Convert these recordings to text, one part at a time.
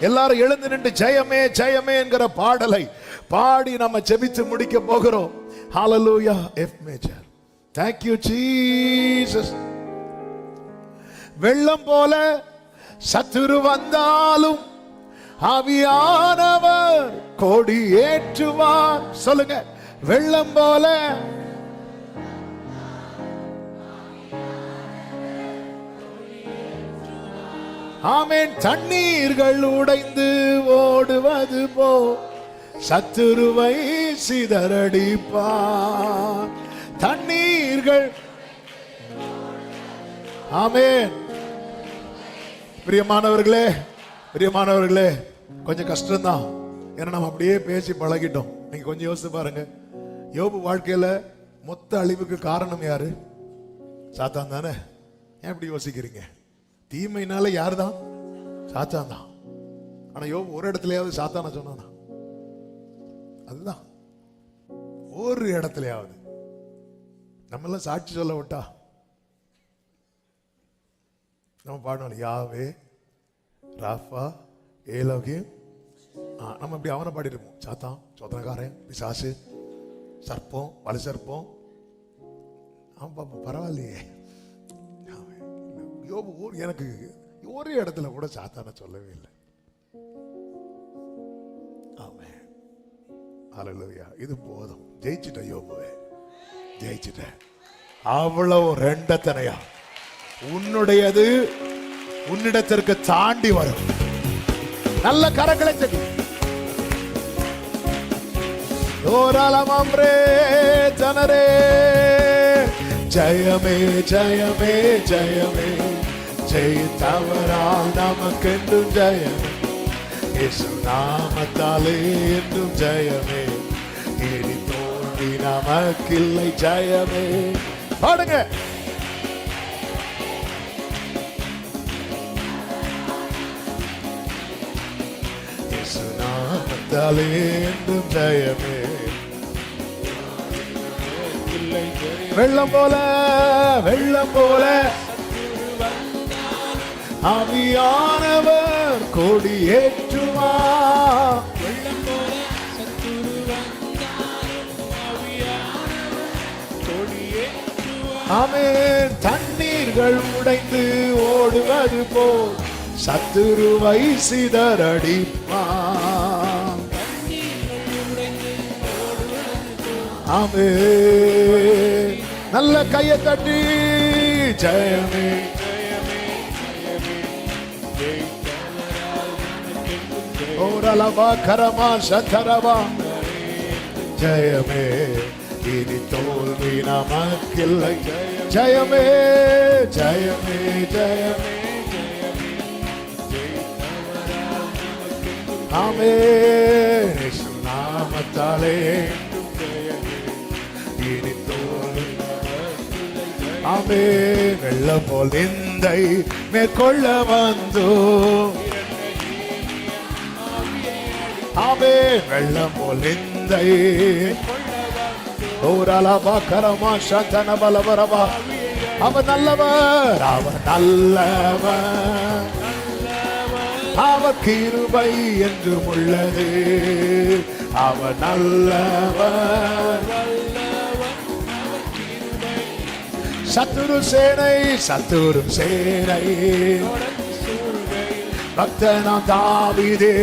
எல்லாரும் எழுந்து நின்று ஜெயமே ஜெயமே என்கிற பாடலை பாடி நம்ம செபித்து முடிக்க போகிறோம். ஹalleluya F major thank you Jesus வெள்ளம் போல சத்துரு வந்தாலும் ஆவியானவர் கொடி ஏற்றுவார். சொல்லுங்க வெள்ளம் போல ஆமேன். தண்ணீர்கள் உடைந்து ஓடுவது போ. சத்துருவை சிதறடிப்பா தண்ணீர்கள். ஆமேன். பிரியமானவர்களே பிரியமானவர்களே கொஞ்சம் கஷ்டம்தான். ஏன்னா நம்ம அப்படியே பேசி பழகிட்டோம். நீங்க கொஞ்சம் யோசிச்சு பாருங்க. யோபு வாழ்க்கையில மொத்த அழிவுக்கு காரணம் யாரு? சாத்தான் தானே? ஏன் இப்படி யோசிக்கிறீங்க? தீமைனால யார் தான் சாத்தான் தான் ஆனா யோ ஒரு இடத்துலயாவது சாத்தான சொன்னானா? அதுதான். ஒரு இடத்துலயாவது. நம்மெல்லாம் சாட்சி சொல்ல விட்டா? நம்ம பாடணும் யாவே ராஃபா ஏலோகியம் ஆ, நம்ம இப்படி அவனை பாடிருப்போம் சாத்தான் சோதனக்காரன் பிசாசு சர்ப்பம் வலு சர்ப்பம். ஆமாம் பரவாயில்லையே. யோபு எனக்கு ஒரு இடத்துல கூட சாத்தான சொல்லவே இல்லை. ஆமே ஹalleluya. இது போதும். ஜெயிச்சிட்ட யோபுவே. ஜெயிச்சிட்ட. அவ்வளவு ரெண்டத்தனையா? உன்னுடையது உன்னிடத்திற்கு தாண்டி வரும். நல்ல கரங்களை செடி. ஓராளமாம்ரே ஜனரே. ஜெயமே ஜெயமே ஜெயமே. ஜெயித்தவரால் நமக்கென்றும் ஜெயமே. இயேசு நாமத்தாலே என்றும் ஜெயமே. இனி தோன்றி நமக்கில்லை ஜெயமே. பாடுங்க. இயேசு நாமத்தாலே என்றும் ஜெயமே. வெள்ளம் போல வெள்ளம் போல. ஆவியானவர் கொடி ஏற்றுமா கொடியேற்றுவார். ஆமென். தண்ணீர்கள் உடைந்து ஓடுவது போல் சத்துருவை சிதறடிப்பான் ஆமென். நல்ல கையை தட்டி ஜெயமே. ஓரலவா கரமா சதரவா ஜெயமே இனி தோல்வி நமக்கில்லை ஜெயமே ஜெயமே ஜெயமே ஆமே நாமத்தாலே இனி தோல்வி ஆமே வெள்ள போல் நிந்தை மேற்கொள்ள வந்தோ ஆமே வெள்ளம் போல் ஓரளவா கரமா சந்தன பலவரபா அவர் நல்லவர் அவர் நல்லவர் அவர் கிருபை என்று உள்ளது. அவர் நல்லவர் சத்துரு சேனை சத்துரு சேனை. பக்தனா தாவிதே.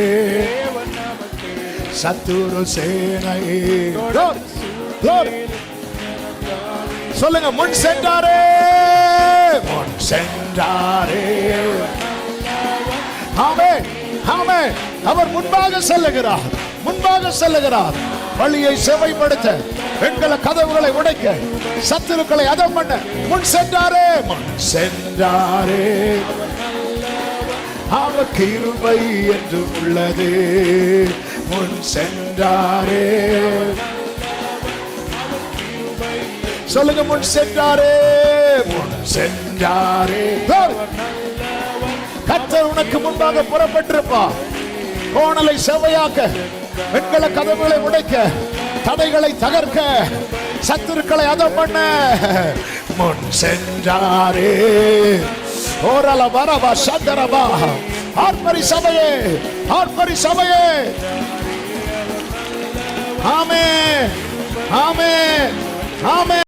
சத்துரு சேனை. சொல்லுங்க முன் சென்றாரே முன் சென்றாரே ஆமே ஆமே அவர் முன்பாக செல்லுகிறார். முன்பாக செல்லுகிறார். வழியை செவைப்படுத்த. பெண்களை கதவுகளை உடைக்க. சத்துருக்களை அதம் பண்ண. முன் சென்றாரே முன் சென்றாரே அவர் கிருபை என்று உள்ளது. முன் சென்றாரே. சொல்லுங்க முன் சென்றாரே. முன் சென்றாரே. கத்தர் உனக்கு முன்பாக புறப்பட்டிருப்பா. கோணலை செவையாக்க வெண்கல கதவுகளை உடைக்க தடைகளை தகர்க்க சத்துருக்களை அதம் பண்ண. முன் சென்றாரே. Ora baraba shandarabaha. Har parisabaye. Har parisabaye. Amen. Amen. Amen.